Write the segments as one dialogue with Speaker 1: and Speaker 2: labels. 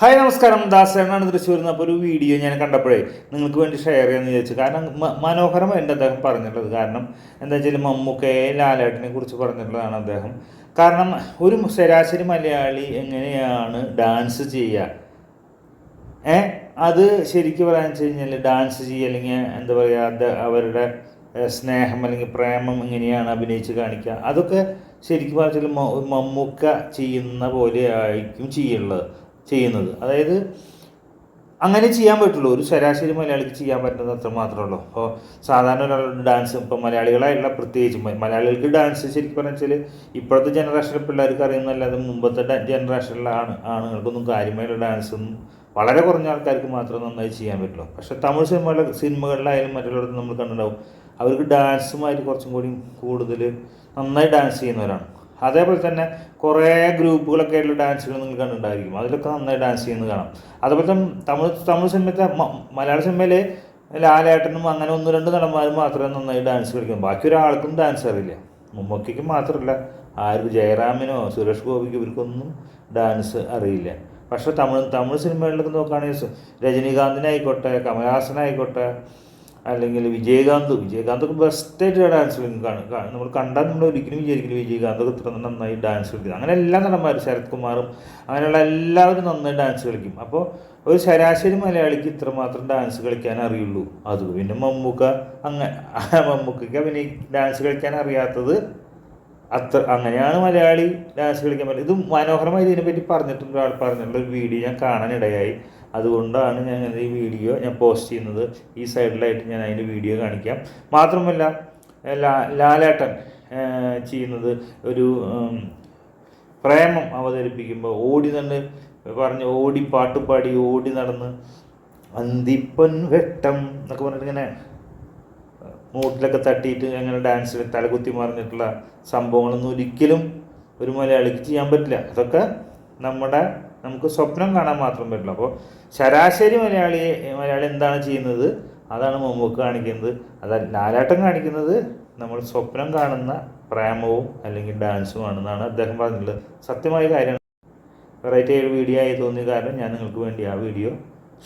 Speaker 1: Hi നമസ്കാരം. ദാസേനാണ് തൃശ്ശൂരിൽ നിന്ന് അപ്പോൾ ഒരു വീഡിയോ ഞാൻ കണ്ടപ്പോഴേ നിങ്ങൾക്ക് വേണ്ടി ഷെയർ ചെയ്യാമെന്ന് വിചാരിച്ചു. കാരണം മനോഹരമായി മനോഹരമായിട്ട് അദ്ദേഹം പറഞ്ഞിട്ടുള്ളത്. കാരണം എന്താ വെച്ചാൽ മമ്മൂക്കയെ ലാലേട്ടനെ കുറിച്ച് പറഞ്ഞിട്ടുള്ളതാണ് അദ്ദേഹം. കാരണം ഒരു ശരാശരി മലയാളി എങ്ങനെയാണ് ഡാൻസ് ചെയ്യുക ഏ? അത് ശരിക്കും പറയാന്ന് വെച്ച് കഴിഞ്ഞാൽ ഡാൻസ് ചെയ്യുക അല്ലെങ്കിൽ എന്താ പറയുക അവരുടെ സ്നേഹം അല്ലെങ്കിൽ പ്രേമം എങ്ങനെയാണ് അഭിനയിച്ച് കാണിക്കുക അതൊക്കെ ശരിക്കും പറഞ്ഞാൽ മമ്മൂക്ക ചെയ്യുന്ന പോലെ ആയിരിക്കും ചെയ്യുള്ളത്. ചെയ്യുന്നത്. അതായത് അങ്ങനെ ചെയ്യാൻ പറ്റുള്ളൂ. ഒരു ശരാശരി മലയാളിക്ക് ചെയ്യാൻ പറ്റുന്നത് അത്ര മാത്രമേ ഉള്ളൂ അപ്പോൾ സാധാരണ ഒരാളുടെ ഡാൻസ് ഇപ്പോൾ മലയാളികളായുള്ള പ്രത്യേകിച്ച് മലയാളികൾക്ക് ഡാൻസ് ശരിക്കും പറഞ്ഞാൽ ഇപ്പോഴത്തെ ജനറേഷനിലെ പിള്ളേർക്ക് അറിയുന്നതല്ലാതെ മുമ്പത്തെ ജനറേഷനിലെ ആണ് ആണുങ്ങൾക്കൊന്നും കാര്യമായുള്ള ഡാൻസൊന്നും വളരെ കുറഞ്ഞ ആൾക്കാർക്ക് മാത്രമേ നന്നായി ചെയ്യാൻ പറ്റുള്ളൂ. പക്ഷേ തമിഴ് സിനിമകളിലെ സിനിമകളിലായാലും മറ്റുള്ളവർക്ക് നമ്മൾ കണ്ടിട്ടുണ്ടാവും. അവർക്ക് ഡാൻസുമായിട്ട് കുറച്ചും കൂടി കൂടുതൽ നന്നായി ഡാൻസ് ചെയ്യുന്നവരാണ്. അതേപോലെ തന്നെ കുറേ ഗ്രൂപ്പുകളൊക്കെ ആയിട്ടുള്ള ഡാൻസുകൾ നിങ്ങൾ കണ്ടിട്ടുണ്ടായിരിക്കും. അതിലൊക്കെ നന്നായി ഡാൻസ് ചെയ്യുന്നത് കാണാം. അതേപോലെ തന്നെ തമിഴ് തമിഴ് സിനിമത്തെ മലയാള സിനിമയിലെ ലാലേട്ടനും അങ്ങനെ ഒന്ന് രണ്ട് നടന്മാരും മാത്രമേ നന്നായി ഡാൻസ് കളിക്കും ബാക്കി ഒരാൾക്കും ഡാൻസ് അറിയില്ല. മമ്മൂക്കയ്ക്ക് മാത്രമല്ല ആർക്കും ജയറാമിനോ സുരേഷ് ഗോപിക്ക് ഇവർക്കൊന്നും ഡാൻസ് അറിയില്ല. പക്ഷേ തമിഴ് തമിഴ് സിനിമകളിലൊക്കെ നോക്കുകയാണെങ്കിൽ രജനീകാന്തിനായിക്കോട്ടെ കമലഹാസനായിക്കോട്ടെ അല്ലെങ്കിൽ വിജയകാന്ത്. വിജയകാന്തൊക്കെ ബെസ്റ്റായിട്ട് ഡാൻസ് കളിക്കും കാണും നമ്മൾ കണ്ടാൽ നമ്മൾ ഒരിക്കലും വിചാരിക്കില്ല വിജയകാന്തൊക്കെ ഇത്ര നന്നായി ഡാൻസ് കളിക്കും അങ്ങനെ എല്ലാ നടന്മാരും ശരത് കുമാറും അങ്ങനെയുള്ള എല്ലാവരും നന്നായി ഡാൻസ് കളിക്കും. അപ്പോൾ ഒരു ശരാശരി മലയാളിക്ക് ഇത്രമാത്രം ഡാൻസ് കളിക്കാൻ അറിയുള്ളൂ. അത് പിന്നെ മമ്മൂക്ക അങ്ങനെ മമ്മൂക്കയ്ക്ക് പിന്നെ ഡാൻസ് കളിക്കാൻ അറിയാത്തത് അത്ര അങ്ങനെയാണ് മലയാളി ഡാൻസ് കളിക്കാൻ പറ്റുന്നത്. ഇത് മനോഹരമായി ഇതിനെപ്പറ്റി പറഞ്ഞിട്ടുണ്ട് ഒരാൾ പറഞ്ഞിട്ടുള്ള ഒരു വീഡിയോ ഞാൻ കാണാനിടയായി. അതുകൊണ്ടാണ് ഞാൻ ഈ വീഡിയോ ഞാൻ പോസ്റ്റ് ചെയ്യുന്നത്. ഈ സൈഡിലായിട്ട് ഞാൻ അതിന്റെ വീഡിയോ കാണിക്കാം. മാത്രമല്ല ലാലേട്ടൻ ചെയ്യുന്നത് ഒരു പ്രേമം അവതരിപ്പിക്കുമ്പോൾ ഓടി തന്നെ പറഞ്ഞ് ഓടി പാട്ടുപാടി ഓടി നടന്ന് അന്തിപ്പൻ വെട്ടം എന്നൊക്കെ പറഞ്ഞിട്ട് ഇങ്ങനെ മൂട്ടിലൊക്കെ തട്ടിയിട്ട് അങ്ങനെ ഡാൻസിൽ തലകുത്തി മറിഞ്ഞിട്ടുള്ള സംഭവങ്ങളൊന്നും ഒരിക്കലും ഒരു മലയാളിക്ക് ചെയ്യാൻ പറ്റില്ല. അതൊക്കെ നമ്മുടെ നമുക്ക് സ്വപ്നം കാണാൻ മാത്രം പറ്റില്ല. അപ്പോൾ ശരാശരി മലയാളി മലയാളി എന്താണ് ചെയ്യുന്നത്? അതാണ് മമ്മൂക്ക് കാണിക്കുന്നത്. അത് ലാലാട്ടം കാണിക്കുന്നത് നമ്മൾ സ്വപ്നം കാണുന്ന പ്രേമവും അല്ലെങ്കിൽ ഡാൻസുമാണെന്നാണ് അദ്ദേഹം പറഞ്ഞിട്ടുള്ളത്. സത്യമായ കാര്യമാണ് വെറൈറ്റി ആയൊരു വീഡിയോ ആയി തോന്നിയ കാരണം ഞാൻ നിങ്ങൾക്ക് വേണ്ടി ആ വീഡിയോ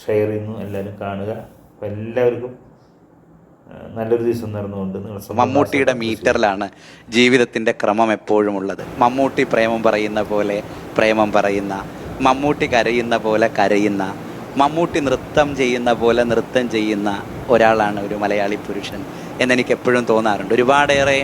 Speaker 1: ഷെയർ ചെയ്യുന്നു. എല്ലാവരും കാണുക. എല്ലാവർക്കും നല്ലൊരു ദിവസം നടന്നുകൊണ്ട്
Speaker 2: മമ്മൂട്ടിയുടെ മീറ്ററിലാണ് ജീവിതത്തിന്റെ ക്രമം എപ്പോഴും ഉള്ളത് മമ്മൂട്ടി പ്രേമം പറയുന്ന പോലെ പ്രേമം പറയുന്ന മമ്മൂട്ടി കരയുന്ന പോലെ കരയുന്ന മമ്മൂട്ടി നൃത്തം ചെയ്യുന്ന പോലെ നൃത്തം ചെയ്യുന്ന ഒരാളാണ് ഒരു മലയാളി പുരുഷൻ എന്നെനിക്ക് എപ്പോഴും തോന്നാറുണ്ട്. ഒരുപാടേറെ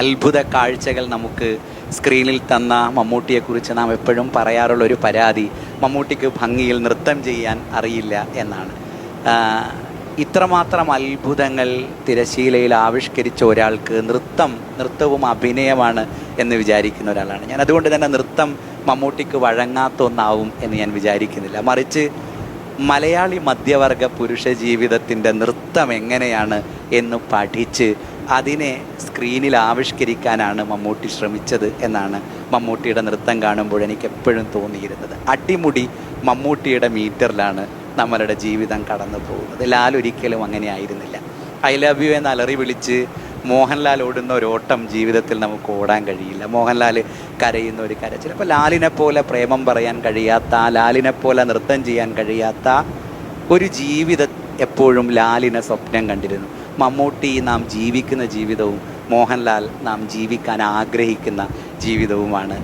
Speaker 2: അത്ഭുത കാഴ്ചകൾ നമുക്ക് സ്ക്രീനിൽ തന്ന മമ്മൂട്ടിയെക്കുറിച്ച് നാം എപ്പോഴും പറയാറുള്ള ഒരു പരാതി മമ്മൂട്ടിക്ക് ഭംഗിയിൽ നൃത്തം ചെയ്യാൻ അറിയില്ല എന്നാണ്. ഇത്രമാത്രം അത്ഭുതങ്ങൾ തിരശീലയിൽ ആവിഷ്കരിച്ച ഒരാൾക്ക് നൃത്തം നൃത്തവും അഭിനയമാണ് എന്ന് വിചാരിക്കുന്ന ഒരാളാണ്. ഞാൻ അതുകൊണ്ട് തന്നെ നൃത്തം മമ്മൂട്ടിക്ക് വഴങ്ങാത്ത ഒന്നാവും എന്ന് ഞാൻ വിചാരിക്കുന്നില്ല. മറിച്ച് മലയാളി മധ്യവർഗ പുരുഷ ജീവിതത്തിന്റെ നൃത്തം എങ്ങനെയാണ് എന്ന് പഠിച്ച് അതിനെ സ്ക്രീനിൽ ആവിഷ്കരിക്കാനാണ് മമ്മൂട്ടി ശ്രമിച്ചത് എന്നാണ് മമ്മൂട്ടിയുടെ നൃത്തം കാണുമ്പോൾ എനിക്ക് എപ്പോഴും തോന്നിയിരുന്നത്. അടിമുടി മമ്മൂട്ടിയുടെ മീറ്ററിലാണ് നമ്മളുടെ ജീവിതം കടന്നു പോകുന്നത്. ലാൽ ഒരിക്കലും അങ്ങനെ ആയിരുന്നില്ല. ഐ ലവ് യു എന്ന് അലറി വിളിച്ച് മോഹൻലാൽ ഓടുന്ന ഒരു ഓട്ടം ജീവിതത്തിൽ നമുക്ക് ഓടാൻ കഴിയില്ല. മോഹൻലാൽ കരയുന്ന ഒരു കര. ചിലപ്പോൾ ലാലിനെ പോലെ പ്രേമം പറയാൻ കഴിയാത്ത ലാലിനെ പോലെ നൃത്തം ചെയ്യാൻ കഴിയാത്ത ഒരു ജീവിത എപ്പോഴും ലാലിനെ സ്വപ്നം കണ്ടിരുന്നു. മമ്മൂട്ടി നാം ജീവിക്കുന്ന ജീവിതവും മോഹൻലാൽ നാം ജീവിക്കാൻ ആഗ്രഹിക്കുന്ന ജീവിതവുമാണ്.